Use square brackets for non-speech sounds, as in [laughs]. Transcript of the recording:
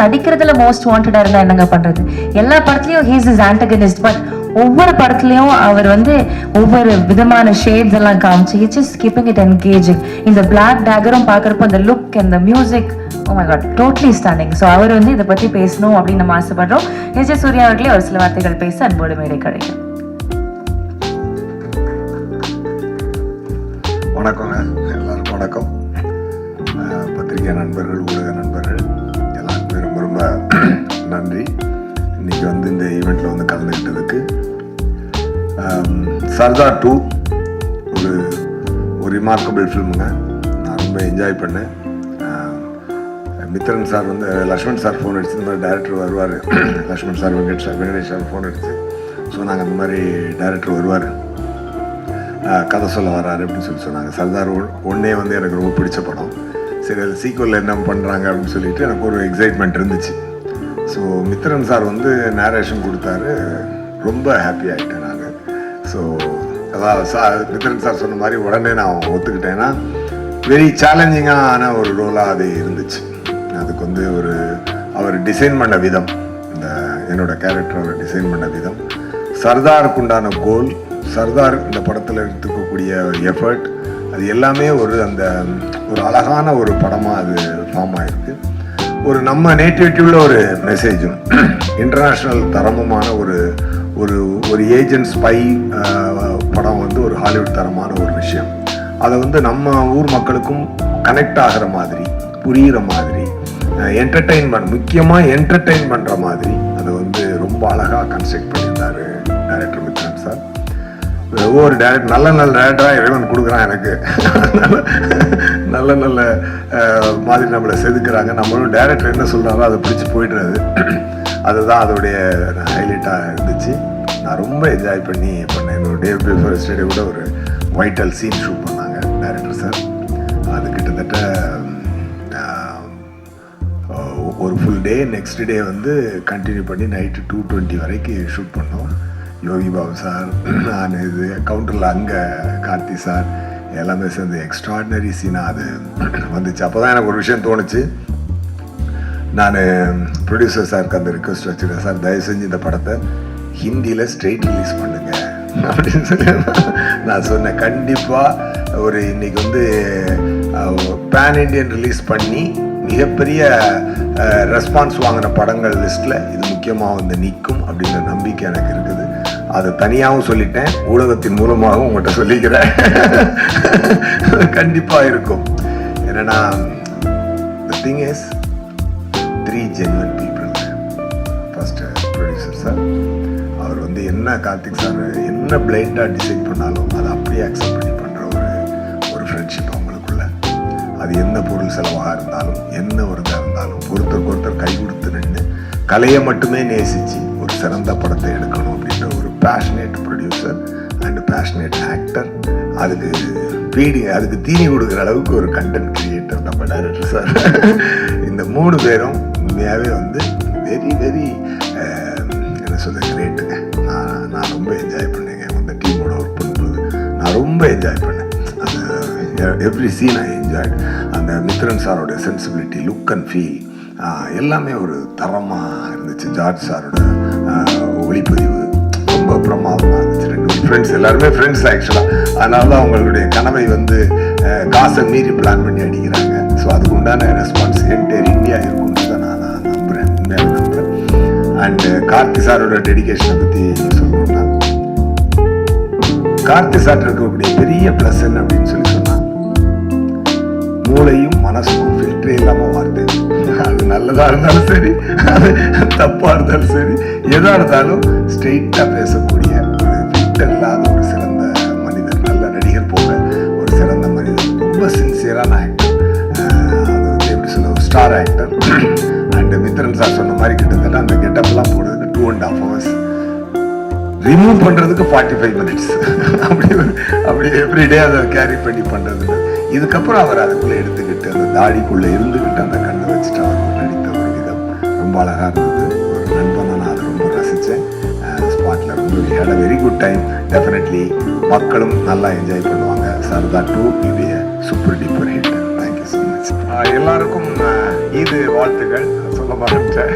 நடிக்கிறதுல most வாண்டடா இருந்தா என்னங்க பண்றது எல்லா படத்துலயும் ஹீஸ் இஸ் ஆண்டகனிஸ்ட் பட் ஒவ்வொரு படத்துலயும் அவர் வந்து ஒவ்வொரு விதமான ஷேட்ஸ் எல்லாம் காமிச்சு it's is keeping it engaging இந்த பிளாக் டேகரும் பார்க்குறப்போ அந்த லுக் அந்த music oh my God totally standing so அவர் வந்து இதை பத்தி பேசணும் அப்படின்னு நம்ம ஆசைப்படுறோம். எஸ் எஸ் சூர்யா அவர்களே ஒரு சில வார்த்தைகள் பேச அன்போடு மேடை கிடைக்கும் வணக்கங்க. எல்லாருக்கும் வணக்கம். பத்திரிகை நண்பர்கள் ஊடக நண்பர்கள் இன்னைக்கு வந்து இந்த ஈவெண்ட்டில் வந்து கலந்துக்கிட்டதுக்கு சர்தார் டூ ஒரு ஒரு ரிமார்க்கபிள் ஃபில்முங்க நான் ரொம்ப என்ஜாய் பண்ணேன். மித்ரன் சார் வந்து லக்ஷ்மண் சார் ஃபோன் அடிச்சு இந்த மாதிரி டேரக்டர் வருவார். [clears throat] Lakshman sir Venkat sir Venkatesh sir phone அடிச்சு. நாங்கள் அந்த மாதிரி டேரக்டர் வருவார். கதை சொல்ல வராரு அப்படின்னு சொல்லி சொன்னாங்க. சர்தார் ஒன்னே வந்து எனக்கு ரொம்ப பிடிச்ச படம். சரி அது சீக்குவலில் என்ன பண்ணுறாங்க அப்படின்னு சொல்லிட்டு எனக்கு ஒரு எக்ஸைட்மெண்ட் இருந்துச்சு. ஸோ மித்திரன் சார் வந்து நேரேஷன் கொடுத்தாரு. ரொம்ப ஹாப்பி ஆகிட்டேன் நான். ஸோ அதான் சார் மித்திரன் சார் சொன்ன மாதிரி உடனே நான் ஒத்துக்கிட்டேன்னா வெரி சேலஞ்சிங்கான ஒரு ரோலாக அது இருந்துச்சு. அதுக்கு வந்து ஒரு அவர் டிசைன் பண்ண விதம் இந்த என்னோட கேரக்டர் அவர் டிசைன் பண்ண விதம். சர்தாருக்கு உண்டான கோல் சர்தார் இந்த படத்தில் எடுத்துக்கக்கூடிய எஃபர்ட் அது எல்லாமே ஒரு அந்த ஒரு அழகான ஒரு படமாக அது ஃபார்ம் ஆயிருக்கு. ஒரு நம்ம நேட்டிவிட்டியில் ஒரு மெசேஜும் இன்டர்நேஷ்னல் தரமுமான ஒரு ஒரு ஒரு ஏஜென்ட் ஸ்பை படம் வந்து ஒரு ஹாலிவுட் தரமான ஒரு விஷயம். அதை வந்து நம்ம ஊர் மக்களுக்கும் கனெக்ட் ஆகிற மாதிரி புரிகிற மாதிரி என்டர்டெயின்மெண்ட் முக்கியமாக என்டர்டெயின் பண்ணுற மாதிரி அதை வந்து ரொம்ப அழகாக கன்ஸ்ட்ரக்ட் பண்ணியிருந்தார் டைரக்டர் மித்ரன் சார். ஒவ்வொரு டேரக்டர் நல்ல நல்ல டேரக்டராக இறைவன் கொடுக்குறான் எனக்கு. நல்ல நல்ல மாதிரி நம்மளை செதுக்குறாங்க. நம்மளும் டேரக்டர் என்ன சொல்கிறாரோ அதை பிடிச்சி போயிடுறது. அதுதான் அதோடைய ஹைலைட்டாக இருந்துச்சு. நான் ரொம்ப என்ஜாய் பண்ணி பண்ணேன். என்னோட டே பிஃபோர் ஸ்டேடியோ கூட ஒரு வைட்டல் சீன் ஷூட் பண்ணாங்க டேரக்டர் சார் அது கிட்டத்தட்ட ஒரு ஃபுல் டே நெக்ஸ்ட் டே வந்து கண்டினியூ பண்ணி நைட்டு டூ டுவெண்ட்டி வரைக்கும் ஷூட் பண்ணோம். யோகி பாபு சார் [clears throat] நான் இது கவுண்டரில் அங்கே கார்த்தி சார் எல்லாமே சேர்ந்து எக்ஸ்ட்ராடினரி சீனாக அது [clears throat] வந்துச்சு. அப்போ தான் எனக்கு ஒரு விஷயம் தோணுச்சு. நான் ப்ரொடியூசர் சாருக்கு அந்த ரிக்வஸ்ட் வச்சுருக்கேன் சார் தயவு செஞ்சு இந்த படத்தை ஹிந்தியில் ஸ்ட்ரெயிட் ரிலீஸ் பண்ணுங்கள் [laughs] அப்படின்னு சொல்லி நான் சொன்னேன். கண்டிப்பாக ஒரு இன்றைக்கி வந்து பேன் இண்டியன் ரிலீஸ் பண்ணி மிகப்பெரிய ரெஸ்பான்ஸ் வாங்கின படங்கள் லிஸ்ட்டில் இது முக்கியமாக வந்து நிற்கும் அப்படிங்கிற நம்பிக்கை எனக்கு இருக்குது. அதை தனியாகவும் சொல்லிட்டேன் ஊடகத்தின் மூலமாகவும் உங்கள்கிட்ட சொல்லிக்கிறேன். கண்டிப்பாக இருக்கும். என்னன்னா thing is three genuine people first producer sir அவர் வந்து என்ன கார்த்திக் சார் என்ன பிளைண்டாக டிசைட் பண்ணாலும் அதை அப்படியே அக்செப்ட் பண்ணி பண்ணுற ஒரு ஒரு ஃப்ரெண்ட்ஷிப் அவங்களுக்குள்ள. அது என்ன பொருள் செலவாக இருந்தாலும் என்ன ஒரு இதாக இருந்தாலும் ஒருத்தருக்கு ஒருத்தர் கை கொடுத்து நின்று கலையை மட்டுமே நேசித்து ஒரு சிறந்த படத்தை எடுத்து passionate producer and passionate actor அதுக்கு பீடி அதுக்கு தீனி கொடுக்குற அளவுக்கு ஒரு கண்டென்ட் கிரியேட்டர் நம்ம டைரக்டர் சார் [laughs] இந்த மூணு பேரும் உண்மையாகவே வந்து வெரி வெரி என்ன சொல்ல கிரேட்டுங்க நான் நான் ரொம்ப என்ஜாய் பண்ணேங்க. அந்த டீமோட ஒர்க் பண்ணும்போது நான் ரொம்ப என்ஜாய் பண்ணேன். அந்த எவ்ரி சீன் ஐ என்ஜாய் அந்த மித்ரன் சாரோட சென்சிபிலிட்டி லுக் அண்ட் ஃபீல் எல்லாமே ஒரு தரமாக இருந்துச்சு. ஜார்ஜ் சாரோட ஒளிப்பதிவு ரொம்ப பிரமாதமாக இருந்துச்சு ரெண்டு ஃப்ரெண்ட்ஸ் எல்லாருமே ஃப்ரெண்ட்ஸ் ஆக்சுவலாக அதனால தான் அவங்களுடைய கனவை வந்து காசை மீறி பிளான் பண்ணி அடிக்கிறாங்க. ஸோ அதுக்கு உண்டான ரெஸ்பான்ஸ் என்டையர் இந்தியா இருக்கும்னு தான் நான் நான் நம்புகிறேன் உண்மையாக நம்புகிறேன் அண்டு கார்த்தி சாரோட டெடிகேஷனை பற்றி சொல்லணும்னா கார்த்தி சார் இருக்கக்கூடிய பெரிய ப்ளஸ் என்ன அப்படின்னு சொல்லி மூளையும் மனசும் ஃபில்டரே இல்லாமல் வார்த்தை அது நல்லதா இருந்தாலும் சரி அது தப்பா இருந்தாலும் சரி எதா இருந்தாலும் ஸ்ட்ரெயிட்டாக பேசக்கூடிய ஒரு ஃபில்டர் இல்லாத ஒரு சிறந்த மனிதர் நல்ல நடிகர் போல ஒரு சிறந்த மனிதர் ரொம்ப சின்சியரான ஆக்டர் அது வந்து எப்படி சொல்ல ஒரு star actor and Mithran sir சொன்ன மாதிரி கிட்டத்தட்ட அந்த கெட்டப்லாம் போடுறதுக்கு two and half hours remove பண்ணுறதுக்கு ஃபார்ட்டி ஃபைவ் மினிட்ஸ் அப்படி அப்படி எவ்ரிடே அதை கேரி பண்ணி பண்ணுறது இதுக்கப்புறம் அவர் அதுக்குள்ளே எடுத்துக்கிட்டு அந்த தாடிக்குள்ளே இருந்துக்கிட்டு அந்த கண்ணை வச்சுட்டு அவர் நடித்த ஒரு விதம். ரொம்ப அழகாக இருந்தது. ஒரு நண்பனை நான் அதை ரொம்ப ரசித்தேன். ஸ்பாட்டில் ரொம்ப had a very good time definitely மக்களும் நல்லா என்ஜாய் பண்ணுவாங்க. சரதா டூ இது super duper hit thank you so much எல்லாருக்கும் இது வாழ்த்துகள் வாழ்த்துக்கள். சொல்ல மாட்டேன்